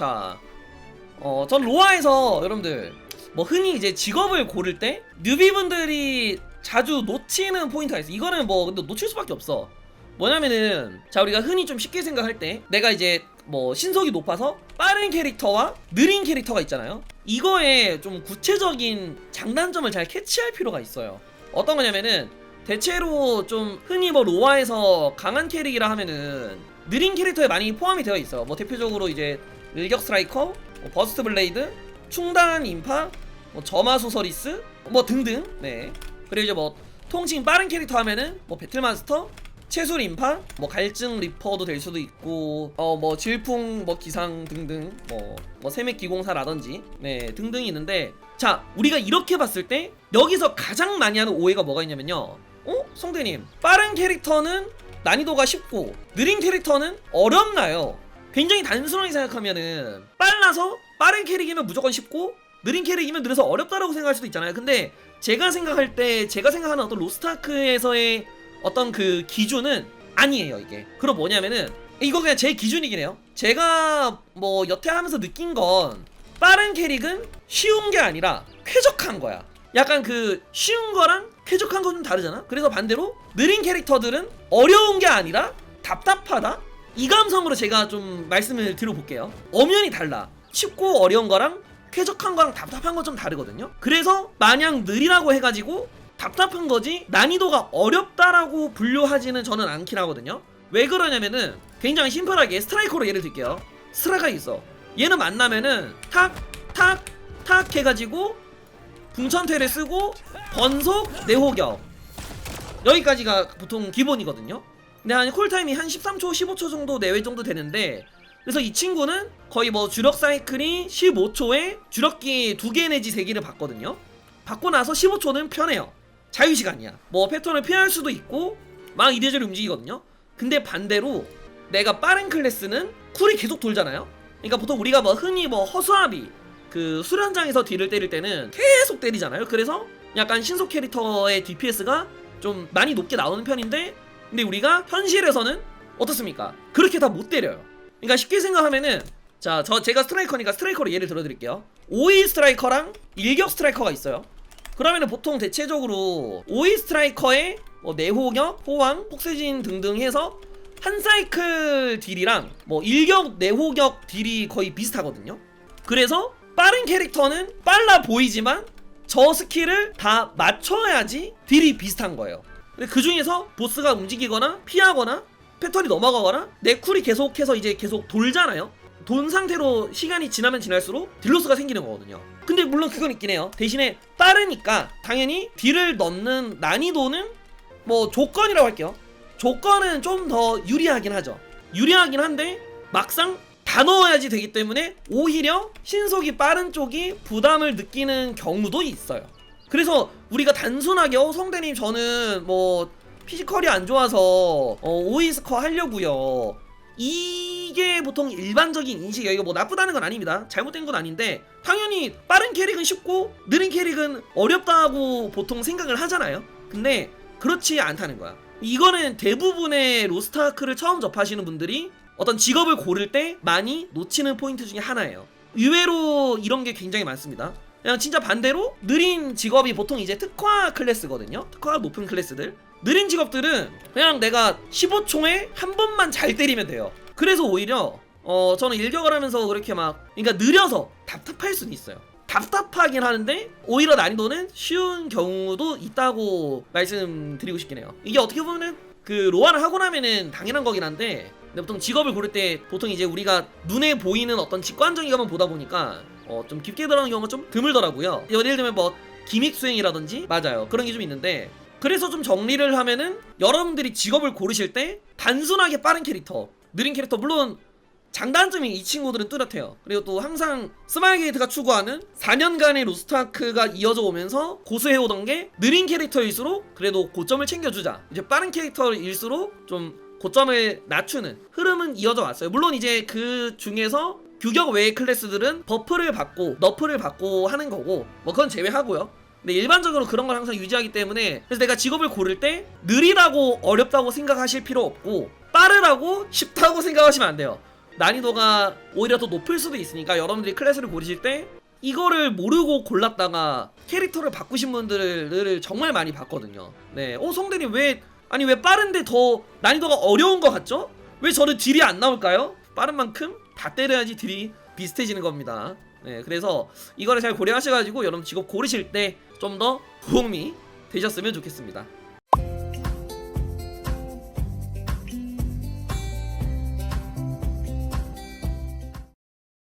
자, 어, 전 로아에서 여러분들 뭐 흔히 이제 직업을 고를 때 뉴비분들이 자주 놓치는 포인트가 있어. 이거는 뭐 근데 놓칠 수밖에 없어. 뭐냐면은 자 우리가 흔히 좀 쉽게 생각할 때 내가 이제 뭐 신속이 높아서 빠른 캐릭터와 느린 캐릭터가 있잖아요. 이거에 좀 구체적인 장단점을 잘 캐치할 필요가 있어요. 어떤 거냐면은 대체로 좀 흔히 뭐 로아에서 강한 캐릭이라 하면은 느린 캐릭터에 많이 포함이 되어 있어요. 뭐 대표적으로 이제 일격 스트라이커, 뭐 버스트 블레이드, 충단 인파, 뭐 점화 소서리스, 뭐 등등. 네. 그리고 이제 뭐 통칭 빠른 캐릭터 하면은 뭐 배틀마스터, 채술 인파, 뭐 갈증 리퍼도 될 수도 있고, 어 뭐 질풍 뭐 기상 등등, 뭐 뭐 세맥 기공사라든지, 네 등등이 있는데, 자 우리가 이렇게 봤을 때 여기서 가장 많이 하는 오해가 뭐가 있냐면요. 어 성대님 빠른 캐릭터는 난이도가 쉽고 느린 캐릭터는 어렵나요? 굉장히 단순하게 생각하면은 빨라서 빠른 캐릭이면 무조건 쉽고 느린 캐릭이면 느려서 어렵다라고 생각할 수도 있잖아요. 근데 제가 생각할 때 제가 생각하는 어떤 로스타크에서의 어떤 그 기준은 아니에요 이게. 그럼 뭐냐면은 이거 그냥 제 기준이긴 해요. 제가 뭐 여태 하면서 느낀 건 빠른 캐릭은 쉬운 게 아니라 쾌적한 거야. 약간 그 쉬운 거랑 쾌적한 건좀 다르잖아. 그래서 반대로 느린 캐릭터들은 어려운 게 아니라 답답하다. 이 감성으로 제가 좀 말씀을 드려볼게요. 엄연히 달라. 쉽고 어려운 거랑 쾌적한 거랑 답답한 건좀 다르거든요. 그래서 마냥 느리라고 해가지고 답답한 거지 난이도가 어렵다라고 분류하지는 저는 않긴 하거든요. 왜 그러냐면은 굉장히 심플하게 스트라이커로 예를 들게요. 스라가 있어. 얘는 만나면은 탁, 탁, 탁 해가지고 붕천퇴를 쓰고 번속, 내호격 여기까지가 보통 기본이거든요. 근데 한 콜타임이 한 13초, 15초 정도 내외 정도 되는데 그래서 이 친구는 거의 뭐 주력 사이클이 15초에 주력기 2개 내지 3개를 받거든요. 받고 나서 15초는 편해요. 자유시간이야. 뭐 패턴을 피할 수도 있고 막 이래저래 움직이거든요. 근데 반대로 내가 빠른 클래스는 쿨이 계속 돌잖아요. 그러니까 보통 우리가 뭐 흔히 뭐 허수아비 그 수련장에서 딜을 때릴 때는 계속 때리잖아요. 그래서 약간 신속 캐릭터의 DPS가 좀 많이 높게 나오는 편인데 근데 우리가 현실에서는 어떻습니까? 그렇게 다 못 때려요. 그러니까 쉽게 생각하면은 자, 저 제가 스트라이커니까 스트라이커로 예를 들어 드릴게요. 5위 스트라이커랑 일격 스트라이커가 있어요. 그러면은 보통 대체적으로 5위 스트라이커에 뭐 내호격, 호황, 폭세진 등등 해서 한 사이클 딜이랑 뭐 일격, 내호격 딜이 거의 비슷하거든요. 그래서 빠른 캐릭터는 빨라 보이지만 저 스킬을 다 맞춰야지 딜이 비슷한 거예요. 근데 그 중에서 보스가 움직이거나 피하거나 패턴이 넘어가거나 내 쿨이 계속해서 이제 계속 돌잖아요. 돈 상태로 시간이 지나면 지날수록 딜로스가 생기는 거거든요. 근데 물론 그건 있긴 해요. 대신에 빠르니까 당연히 딜을 넣는 난이도는 뭐 조건이라고 할게요. 조건은 좀 더 유리하긴 하죠. 유리하긴 한데 막상 다 넣어야지 되기 때문에 오히려 신속이 빠른 쪽이 부담을 느끼는 경우도 있어요. 그래서 우리가 단순하게 어 성대님 저는 뭐 피지컬이 안 좋아서 어 오이스커 하려고요. 이게 보통 일반적인 인식이에요. 이거 뭐 나쁘다는 건 아닙니다. 잘못된 건 아닌데 당연히 빠른 캐릭은 쉽고 느린 캐릭은 어렵다고 보통 생각을 하잖아요. 근데 그렇지 않다는 거야. 이거는 대부분의 로스타크를 처음 접하시는 분들이 어떤 직업을 고를 때 많이 놓치는 포인트 중에 하나예요. 의외로 이런 게 굉장히 많습니다. 그냥 진짜 반대로 느린 직업이 보통 이제 특화 클래스거든요. 특화가 높은 클래스들. 느린 직업들은 그냥 내가 15총에 한 번만 잘 때리면 돼요. 그래서 오히려 어 저는 일격을 하면서 그렇게 막 그러니까 느려서 답답할 수는 있어요. 답답하긴 하는데 오히려 난이도는 쉬운 경우도 있다고 말씀드리고 싶긴 해요. 이게 어떻게 보면은 그 로아를 하고 나면은 당연한 거긴 한데 근데 보통 직업을 고를 때 보통 이제 우리가 눈에 보이는 어떤 직관적인 것만 보다 보니까 어 좀 깊게 들어가는 경우가 좀 드물더라고요. 예를 들면 뭐 기믹 수행이라든지 맞아요. 그런 게 좀 있는데 그래서 좀 정리를 하면은 여러분들이 직업을 고르실 때 단순하게 빠른 캐릭터, 느린 캐릭터 물론 장단점이 이 친구들은 뚜렷해요. 그리고 또 항상 스마일게이트가 추구하는 4년간의 로스트아크가 이어져 오면서 고수해오던 게 느린 캐릭터일수록 그래도 고점을 챙겨주자. 이제 빠른 캐릭터일수록 좀 고점을 낮추는 흐름은 이어져 왔어요. 물론 이제 그 중에서 규격 외의 클래스들은 버프를 받고 너프를 받고 하는 거고 뭐 그건 제외하고요. 근데 일반적으로 그런 걸 항상 유지하기 때문에 그래서 내가 직업을 고를 때 느리다고 어렵다고 생각하실 필요 없고 빠르라고 쉽다고 생각하시면 안 돼요. 난이도가 오히려 더 높을 수도 있으니까 여러분들이 클래스를 고르실 때 이거를 모르고 골랐다가 캐릭터를 바꾸신 분들을 정말 많이 봤거든요. 네, 어 송대님 왜 아니 왜 빠른데 더 난이도가 어려운 것 같죠? 왜 저는 딜이 안 나올까요? 빠른 만큼 다 때려야지 딜이 비슷해지는 겁니다. 네, 그래서 이거를 잘 고려하셔가지고 여러분 직업 고르실 때 좀 더 도움이 되셨으면 좋겠습니다.